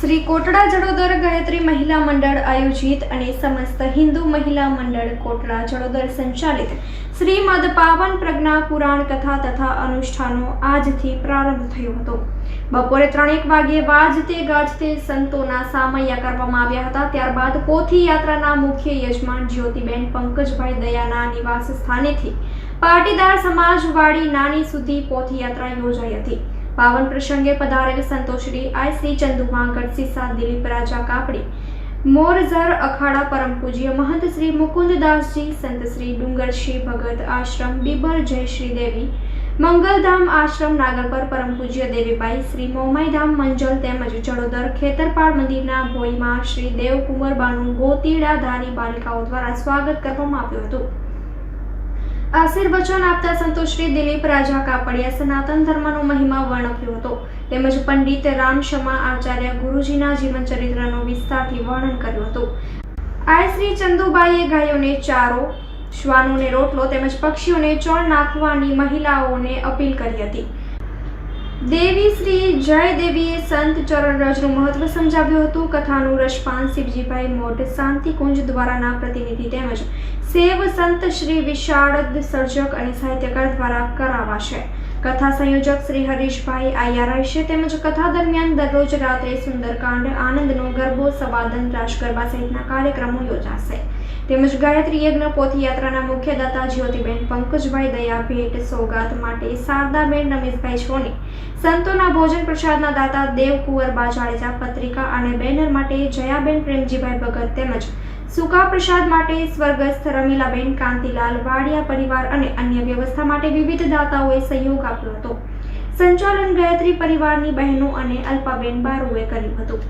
કોટડા જડોદર ગાયત્રી મહિલા મંડળ આયોજિત અને સમસ્ત હિન્દુ મહિલા મંડળ કોટડા જડોદર સંચાલિત શ્રીમદ પાવન પ્રજ્ઞા પુરાણ કથા તથા અનુષ્ઠાનો આજથી પ્રારંભ થયો હતો. બપોરે ત્રણેક વાગ્યે વાજતે ગાજતે સંતોના સામૈયા કરવામાં આવ્યા હતા. ત્યારબાદ પોથી યાત્રાના મુખ્ય યજમાન જ્યોતિબેન પંકજભાઈ દયાના નિવાસ સ્થાનેથી પાટીદાર સમાજવાડી નાની સુધી પોથી યાત્રા યોજાઈ હતી. પાવન પ્રસંગે પધારેલ સંતોશ્રી આઈ શ્રી ચંદુમા ગઢસીસા દિલીપ રાજા કાપડી મોરઝર અખાડા, પરમ પૂજ્ય મહંત શ્રી મુકુંદદાસજી સંત શ્રી ડુંગરશ્રી ભગત આશ્રમ, બીબર જય શ્રી દેવી, મંગલધામ આશ્રમ, નાગરપર, પરમ પૂજ્ય દેવીબાઈ, શ્રી મોમાઈધામ, મંજલ તેમજ જડોદર, ખેતરપાળ મંદિરના ભોઈમાં શ્રી દેવકુંવરબાનું ગોતીડાધારી બાલિકાઓ દ્વારા સ્વાગત કરવામાં આવ્યું હતું. આશીર્વચન આપતા સંતોષશ્રી દિલીપ રાજા કાપડિયા સનાતન ધર્મનો મહિમા વર્ણવ્યો હતો. તેમજ પંડિત રામશમા આચાર્ય ગુરુજીના જીવન ચરિત્રનો વિસ્તારથી વર્ણન કર્યું હતું. આ શ્રી ચંદુબાઈએ ગાયોને ચારો, શ્વાનોને રોટલો તેમજ પક્ષીઓને ચણ નાખવાની મહિલાઓને અપીલ કરી હતી. દેવી શ્રી જય દેવીએ સંત ચરણ રજનું મહત્વ સમજાવ્યું હતું. કથાનું રસપાન શિવજીભાઈ મોઢ શાંતિ કુંજ દ્વારાના પ્રતિનિધિ તેમજ સેવ સંત શ્રી વિશાળદ સર્જક અને સાહિત્યકાર દ્વારા કરાવાશે. કથા સંયોજક શ્રી હરીશભાઈ આયા રહેશે તેમજ કથા દરમિયાન દરરોજ રાત્રે સુંદરકાંડ, આનંદનો ગરબો સવાદન રાસ ગરબા સહિતના કાર્યક્રમો યોજાશે. તેમજ ગાયત્રી યજ્ઞ, પોથીયાત્રાના મુખ્ય દાતા જ્યોતિબેન પંકજભાઈ દયા ભેટ સોગાત માટે શારદાબેન રમેશભાઈ સોની સંતોના ભોજન પ્રસાદના દાતા દેવ કુંવરબા જાડેજા પત્રિકા અને બેનર માટે જયાબેન પ્રેમજીભાઈ ભગત તેમજ સુકા પ્રસાદ માટે સ્વર્ગસ્થ રમીલાબેન કાંતિલાલ, વાડિયા પરિવાર અને અન્ય વ્યવસ્થા માટે વિવિધ દાતાઓએ સહયોગ આપ્યો હતો. સંચાલન ગાયત્રી પરિવારની બહેનો અને અલ્પાબેન બારુએ કર્યું હતું.